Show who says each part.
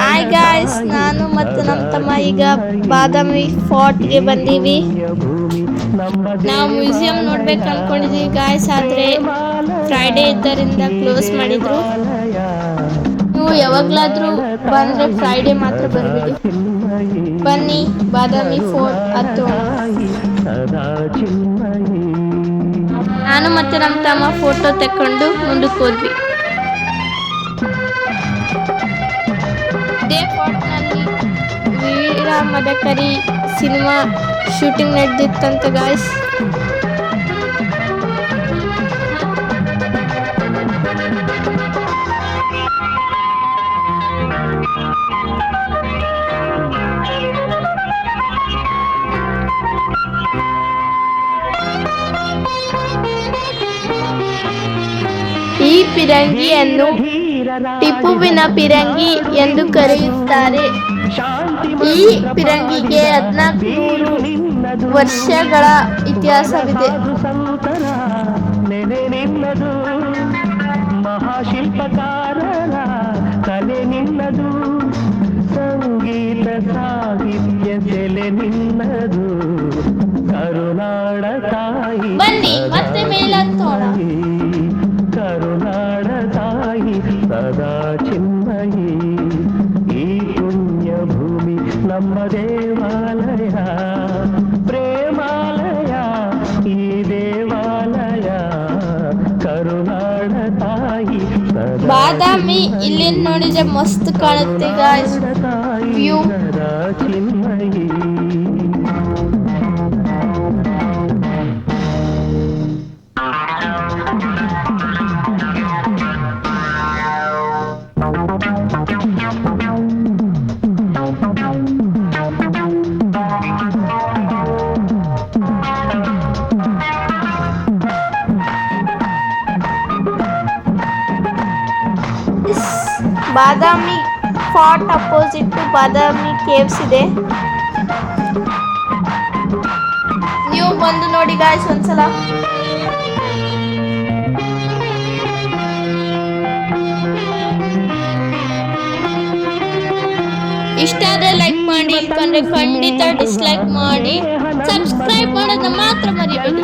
Speaker 1: Hi guys ನಾನು ಮತ್ತು ನಮ್ಮ ತಮ್ಮ ಈಗ ಬಾದಾಮಿ ಫೋರ್ಟ್ಗೆ ಬಂದೀವಿ. ನಾವು ಮ್ಯೂಸಿಯಂ ನೋಡ್ಬೇಕು ಅನ್ಕೊಂಡಿದೀವಿ ಗಾಯ್ಸ್ ಆದರೆ ಫ್ರೈಡೇ ಇದ್ದರಿಂದ ಕ್ಲೋಸ್ ಮಾಡಿದ್ರು. ನೀವು ಯಾವಾಗಲಾದರೂ ಬಂದರೆ ಫ್ರೈಡೇ ಮಾತ್ರ ಬರಬೇಡಿ ಬನ್ನಿ ಬಾದಾಮಿ ಫೋರ್ಟ್ ಹತ್ತು ನಾನು ಮತ್ತು ನಮ್ಮ ತಮ್ಮ ಫೋಟೋ ತಕೊಂಡು ಮುಂದಕ್ಕೆ ಹೋದ್ವಿ. ಇದೇ ಫೋರ್ಟ್ನಲ್ಲಿ ವೀರ ಮದಕರಿ ಸಿನಿಮಾ ಶೂಟಿಂಗ್ ನಡೆದಿತ್ತಂತ ಗಾಯ್ಸ್ ಈ ಪಿರಂಗಿಯನ್ನು ಟಿಪ್ಪುವಿನ ಪಿರಂಗಿ ಎಂದು ಕರೆಯುತ್ತಾರೆ. ಈ ಪಿರಂಗಿಗೆ ಹದಿನಾಲ್ಕು ವರ್ಷಗಳ ಇತಿಹಾಸವಿದೆ.
Speaker 2: ನಮ್ಮ ದೇವಾಲಯ ಪ್ರೇಮಾಲಯ ಈ ದೇವಾಲಯ ಕರುನಾಡ ತಾಯಿ
Speaker 1: ಬಾದಾಮಿ ಇಲ್ಲಿ ನೋಡಿದ್ರೆ ಮಸ್ತ್ ಕಾಣುತ್ತೆ view Badami fort opposite Badami caves ಇದೆ. ನೀವು ಬಂದು ನೋಡಿ ಗಾಯ್ಸ್ ಒಂದ್ಸಲ. ಇಷ್ಟ ಆದ್ರೆ ಲೈಕ್ ಮಾಡಿ ಖಂಡಿತ ಡಿಸ್ಲೈಕ್ ಮಾಡಿ. ಸಬ್ಸ್ಕ್ರೈಬ್ ಮಾಡೋದನ್ನ ಮಾತ್ರ ಮರಿಬೇಡಿ.